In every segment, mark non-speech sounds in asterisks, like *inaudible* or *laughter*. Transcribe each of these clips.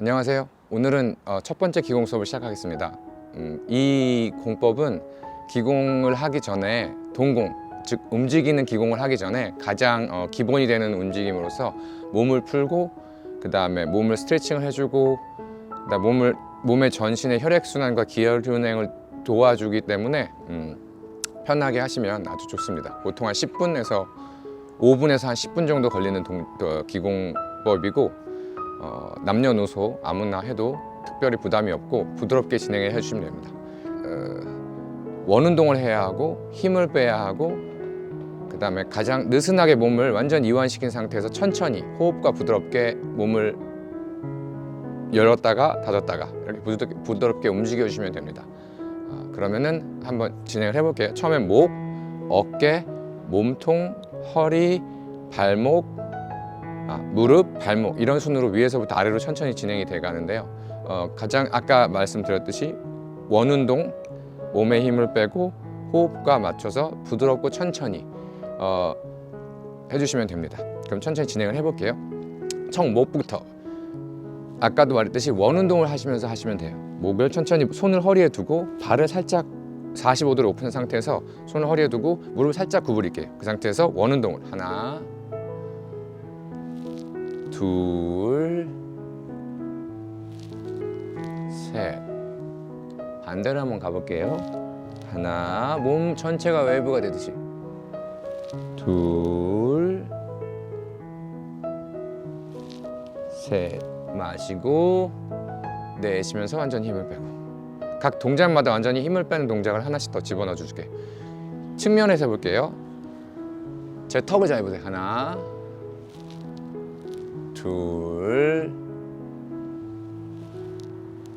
안녕하세요. 오늘은 어, 첫 번째 기공 수업을 시작하겠습니다. 음, 이 공법은 기공을 하기 전에 동공, 즉 움직이는 기공을 하기 전에 가장 어, 기본이 되는 움직임으로서 몸을 풀고 그 다음에 몸을 스트레칭을 해주고 그다음 몸을 몸의 전신의 혈액 순환과 기혈 운행을 도와주기 때문에 음, 편하게 하시면 아주 좋습니다. 보통 한 10분에서 5분에서 한 10분 정도 걸리는 동, 어, 기공법이고 어, 남녀노소 아무나 해도 특별히 부담이 없고 부드럽게 진행해 주시면 됩니다. 어, 원 운동을 해야 하고 힘을 빼야 하고 그 다음에 가장 느슨하게 몸을 완전 이완시킨 상태에서 천천히 호흡과 부드럽게 몸을 열었다가 닫았다가 이렇게 부드럽게, 움직여 주시면 됩니다. 아, 그러면은 한번 진행을 해볼게요. 처음엔 목, 어깨, 몸통, 허리, 발목, 아, 무릎, 발목 이런 순으로 위에서부터 아래로 천천히 진행이 돼 가는데요. 어, 가장 아까 말씀드렸듯이 원 운동, 몸에 힘을 빼고 호흡과 맞춰서 부드럽고 천천히 어, 해주시면 됩니다. 그럼 천천히 진행을 해볼게요. 청 목부터 아까도 말했듯이 원 운동을 하시면서 하시면 돼요. 목을 천천히 손을 허리에 두고 발을 살짝 45도로 오픈 상태에서 손을 허리에 두고 무릎을 살짝 구부릴게요. 그 상태에서 원 운동을 하나, 둘, 셋. 반대로 한번 가볼게요. 하나, 몸 전체가 웨이브가 되듯이. 둘, 셋. 마시고 내쉬면서 완전히 힘을 빼고. 각 동작마다 완전히 힘을 빼는 동작을 하나씩 더 집어넣어 줄게. 측면에서 해볼게요. 제 턱을 잘 보세요. 하나, 둘,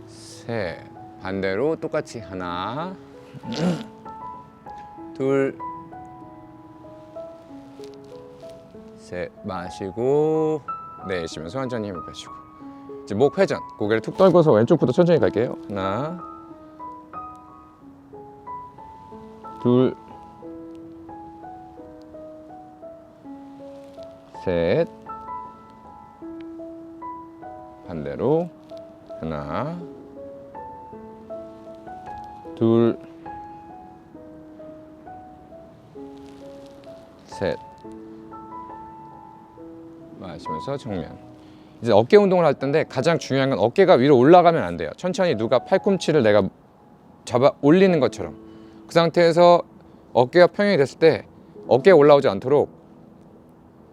셋. 반대로 똑같이 하나, 둘, 셋. 마시고 내쉬면서 완전히 힘을 빼시고. 이제 목 회전. 고개를 툭 떨고서 왼쪽부터 천천히 갈게요. 하나, 둘, 셋. 반대로 하나, 둘, 셋. 마시면서 정면. 이제 어깨 운동을 할 텐데 가장 중요한 건 어깨가 위로 올라가면 안 돼요. 천천히 누가 팔꿈치를 내가 잡아 올리는 것처럼 그 상태에서 어깨가 평행이 됐을 때 어깨가 올라오지 않도록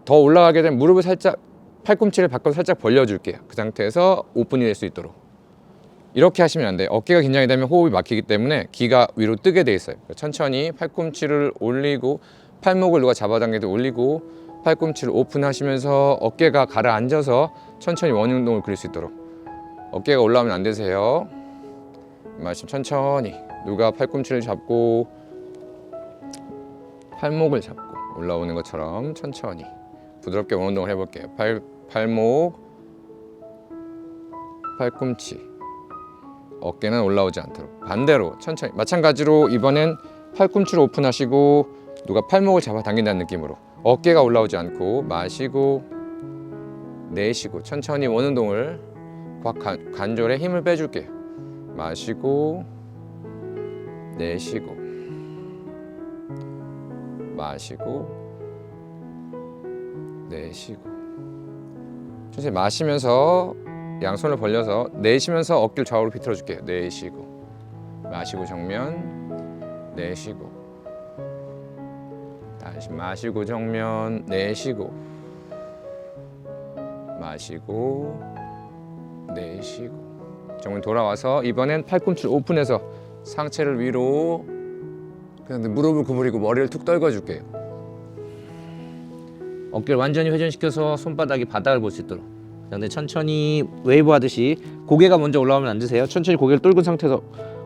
더 올라가게 되면 무릎을 살짝 팔꿈치를 바꿔서 살짝 벌려줄게요. 그 상태에서 오픈이 될 수 있도록 이렇게 하시면 안 돼요. 어깨가 긴장이 되면 호흡이 막히기 때문에 기가 위로 뜨게 돼 있어요. 천천히 팔꿈치를 올리고 팔목을 누가 잡아당겨도 올리고 팔꿈치를 오픈하시면서 어깨가 가라앉아서 천천히 원 운동을 그릴 수 있도록 어깨가 올라오면 안 되세요. 말씀 천천히 누가 팔꿈치를 잡고 팔목을 잡고 올라오는 것처럼 천천히 부드럽게 원 운동을 해볼게요. 팔 팔목, 팔꿈치, 어깨는 올라오지 않도록. 반대로 천천히. 마찬가지로 이번엔 팔꿈치를 오픈하시고 누가 팔목을 잡아 당긴다는 느낌으로 어깨가 올라오지 않고 마시고 내쉬고 천천히 원 운동을 꽉 관- 관절에 힘을 빼줄게요. 마시고 내쉬고 마시고 내쉬고 천천히 마시면서 양손을 벌려서 내쉬면서 어깨를 좌우로 비틀어 줄게요. 내쉬고 마시고 정면 내쉬고 다시 마시고 정면 내쉬고 마시고 내쉬고 정면 돌아와서 이번엔 팔꿈치를 오픈해서 상체를 위로 그냥 무릎을 구부리고 머리를 툭 떨궈 줄게요. 어깨를 완전히 회전시켜서 손바닥이 바닥을 볼 수 있도록 그다음에 천천히 웨이브 하듯이 고개가 먼저 올라오면 안 되세요 천천히 고개를 뚫은 상태에서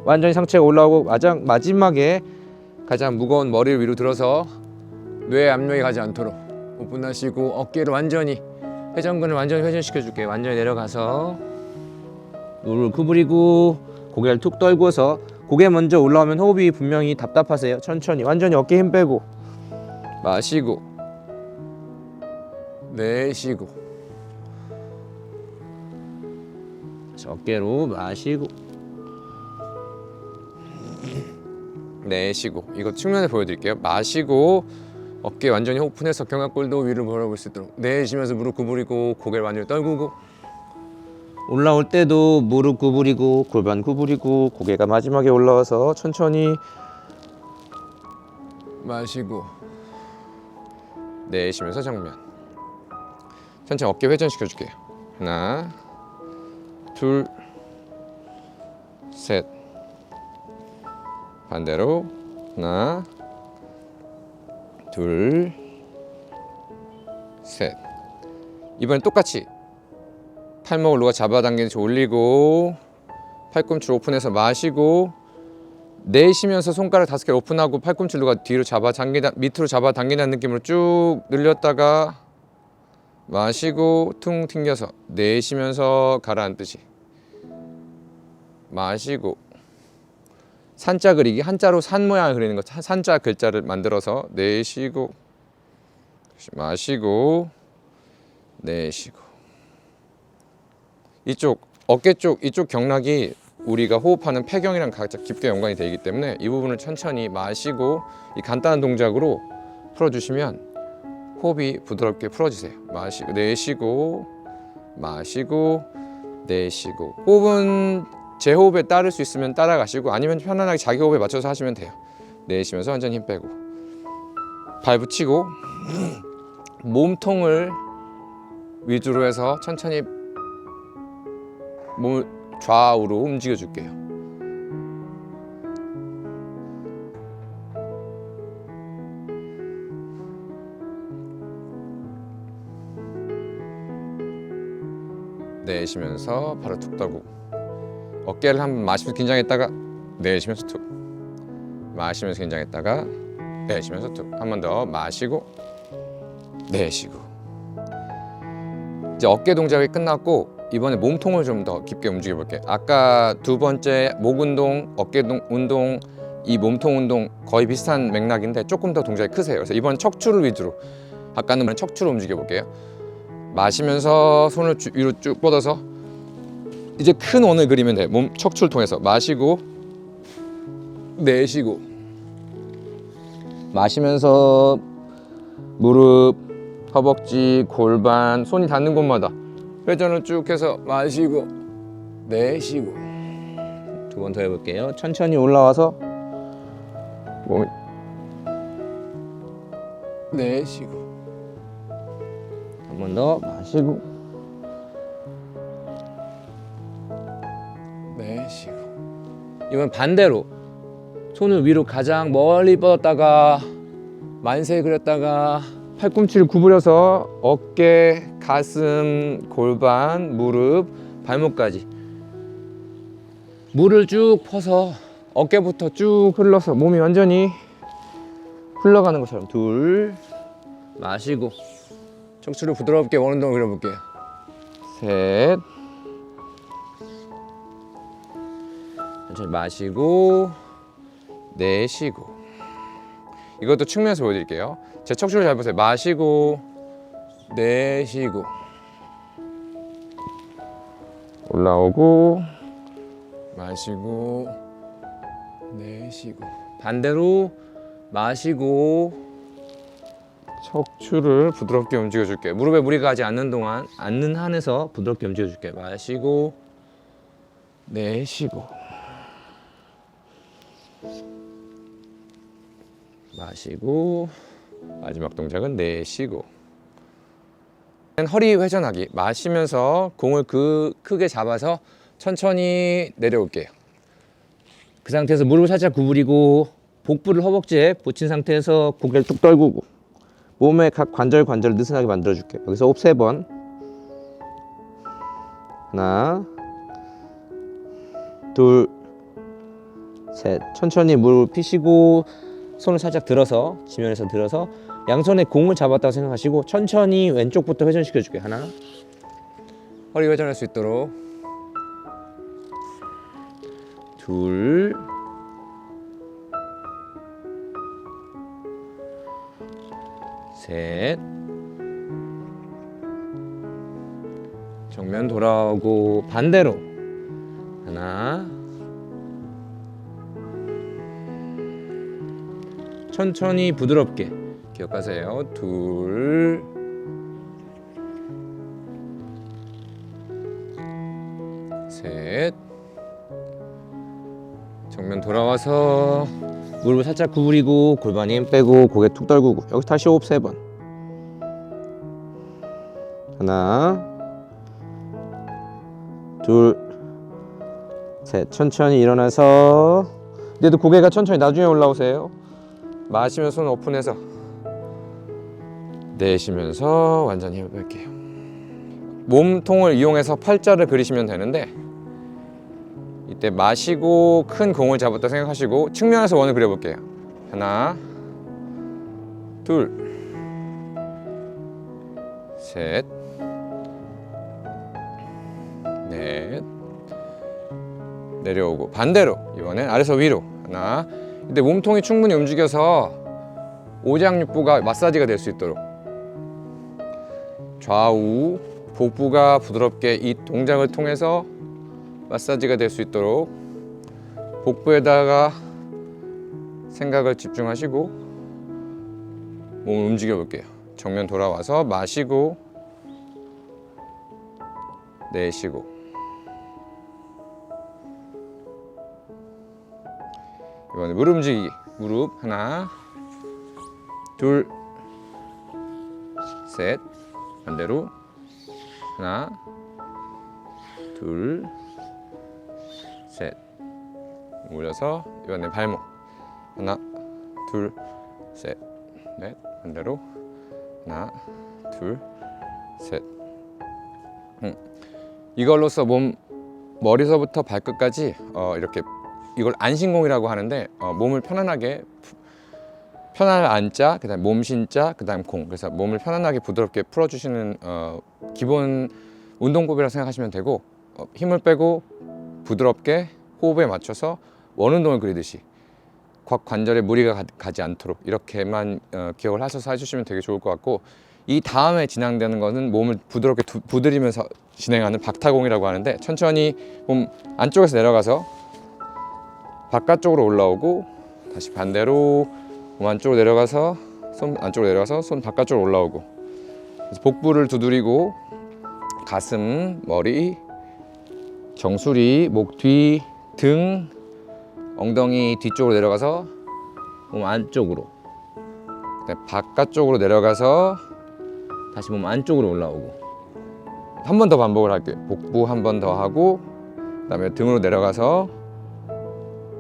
완전히 상체가 올라오고 마장, 마지막에 가장 무거운 머리를 위로 들어서 뇌에 압력이 가지 않도록 오픈하시고 어깨를 완전히 회전근을 완전히 회전시켜 줄게요. 완전히 내려가서 무릎을 구부리고 고개를 툭 떨고서 고개 먼저 올라오면 호흡이 분명히 답답하세요 천천히 완전히 어깨 힘 빼고 마시고 내쉬고 어깨로 마시고. 내쉬고. 이거 측면에 보여드릴게요. 마시고 어깨 완전히 오픈해서 견갑골도 위를 바라볼 수 있도록. 내쉬면서 무릎 구부리고 고개를 완전히 떨구고. 올라올 때도 무릎 구부리고 골반 구부리고 고개가 마지막에 올라와서 천천히 마시고. 내쉬면서 정면. 천천히 어깨 회전 시켜 줄게요. 하나 둘 셋. 반대로 하나 둘 셋. 이번엔 똑같이. 팔목을 누가 잡아당기듯이 올리고 팔꿈치 오픈해서 마시고 내쉬면서 손가락 다섯 개 오픈하고 팔꿈치 누가 뒤로 잡아 당기다 밑으로 잡아 당기는 느낌으로 쭉 늘렸다가 마시고 퉁 튕겨서 내쉬면서 가라앉듯이 마시고 산자 그리기 한자로 산 모양을 그리는 것 산자 글자를 만들어서 내쉬고 마시고 내쉬고 이쪽 어깨 쪽 이쪽 경락이 우리가 호흡하는 폐경이랑 가장 깊게 연관이 되기 때문에 이 부분을 천천히 마시고 이 간단한 동작으로 풀어주시면 호흡이 부드럽게 풀어지세요. 마시고 내쉬고 마시고 내쉬고 호흡은 제 호흡에 따를 수 있으면 따라가시고 아니면 편안하게 자기 호흡에 맞춰서 하시면 돼요. 내쉬면서 완전히 힘 빼고 발 붙이고 *clears throat* 몸통을 위주로 해서 천천히 몸을 좌우로 움직여 줄게요. 내쉬면서 바로 툭 떨고 어깨를 한번 마시면서 긴장했다가 내쉬면서 툭 마시면서 긴장했다가 내쉬면서 툭 한 번 더 마시고 내쉬고 이제 어깨 동작이 끝났고 이번에 몸통을 좀 더 깊게 움직여 볼게요. 아까 두 번째 목 운동, 어깨 동- 운동, 이 몸통 운동 거의 비슷한 맥락인데 조금 더 동작이 크세요. 그래서 이번 척추를 위주로 아까는 척추로 움직여 볼게요. 마시면서 손을 주- 위로 쭉 뻗어서 이제 큰 원을 그리면 돼요. 몸 척추를 통해서. 마시고 내쉬고. 마시면서 무릎, 허벅지, 골반, 손이 닿는 곳마다 회전을 쭉 해서 마시고 내쉬고. 두 번 더 해볼게요. 천천히 올라와서 몸이 내쉬고. 한 번 더 마시고 내쉬고. 이번 반대로 손을 위로 가장 멀리 뻗었다가 만세 그렸다가 팔꿈치를 구부려서 어깨, 가슴, 골반, 무릎, 발목까지 물을 쭉 퍼서 어깨부터 쭉 흘러서 몸이 완전히 흘러가는 것처럼 둘 마시고 척추를 부드럽게 원운동 그려볼게요. 셋 천천히 마시고 내쉬고. 이것도 측면에서 보여드릴게요. 제 척추를 잘 보세요. 마시고 내쉬고. 올라오고 마시고 내쉬고. 반대로 마시고 척추를 부드럽게 움직여 줄게요. 무릎에 무리가 가지 않는 동안 앉는 한에서 부드럽게 움직여 줄게요. 마시고 내쉬고 마시고 마지막 동작은 내쉬고 허리 회전하기 마시면서 공을 그 크게 잡아서 천천히 내려올게요. 그 상태에서 무릎을 살짝 구부리고 복부를 허벅지에 붙인 상태에서 고개를 뚝 떨구고 몸의 각 관절 관절을 느슨하게 만들어 줄게요. 여기서 호흡 세 번. 하나, 둘, 셋. 천천히 무릎 피시고 손을 살짝 들어서 지면에서 들어서 양손에 공을 잡았다고 생각하시고 천천히 왼쪽부터 회전시켜 줄게요. 하나, 허리 회전할 수 있도록. 둘, 셋. 정면 돌아오고 반대로. 하나 천천히 부드럽게 기억하세요. 둘. 셋. 정면 돌아와서 무릎을 살짝 구부리고 골반 힘 빼고 고개 툭 떨구고 여기 다시 호흡 세 번. 하나. 둘 셋. 천천히 일어나서 근데도 고개가 천천히 나중에 올라오세요 마시면서 손 오픈해서 내쉬면서 완전히 뺄게요. 몸통을 이용해서 팔자를 그리시면 되는데 이때 마시고 큰 공을 잡았다 생각하시고 측면에서 원을 그려볼게요. 하나, 둘, 셋, 넷, 내려오고 반대로 이번엔 아래서 위로 하나. 이때 몸통이 충분히 움직여서 오장육부가 마사지가 될 수 있도록 좌우 복부가 부드럽게 이 동작을 통해서 마사지가 될 수 있도록 복부에다가 생각을 집중하시고 몸을 움직여 볼게요. 정면 돌아와서 마시고 내쉬고 이번에 무릎 움직이기 무릎 하나 둘 셋. 반대로. 하나 둘 셋. 올려서 이번에 발목. 하나 둘 셋. 넷 반대로. 하나 둘셋. 음. 이걸로써 몸 머리서부터 발끝까지 어, 이렇게 이걸 안신공이라고 하는데 어, 몸을 편안하게 푸- 편안을 안자 그다음 몸신자 그다음 공. 그래서 몸을 편안하게 부드럽게 풀어주시는 어, 기본 운동법이라고 생각하시면 되고 어, 힘을 빼고 부드럽게 호흡에 맞춰서 원운동을 그리듯이 곽 관절에 무리가 가, 가지 않도록 이렇게만 어, 기억을 하셔서 해주시면 되게 좋을 것 같고 이 다음에 진행되는 거는 몸을 부드럽게 두, 부드리면서 진행하는 박타공이라고 하는데 천천히 몸 안쪽에서 내려가서 바깥쪽으로 올라오고 다시 반대로 몸 안쪽으로 내려가서 손 안쪽으로 내려가서 손 바깥쪽으로 올라오고 복부를 두드리고 가슴, 머리, 정수리, 목 뒤, 등, 엉덩이 뒤쪽으로 내려가서 몸 안쪽으로 그다음에 바깥쪽으로 내려가서 다시 몸 안쪽으로 올라오고 한 번 더 반복을 할게요. 복부 한 번 더 하고 그 다음에 등으로 내려가서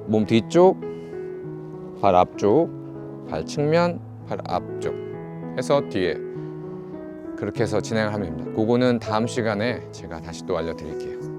몸 뒤쪽, 발 앞쪽, 발 측면, 발 앞쪽 해서 뒤에 그렇게 해서 진행을 하면 됩니다. 그거는 다음 시간에 제가 다시 또 알려드릴게요.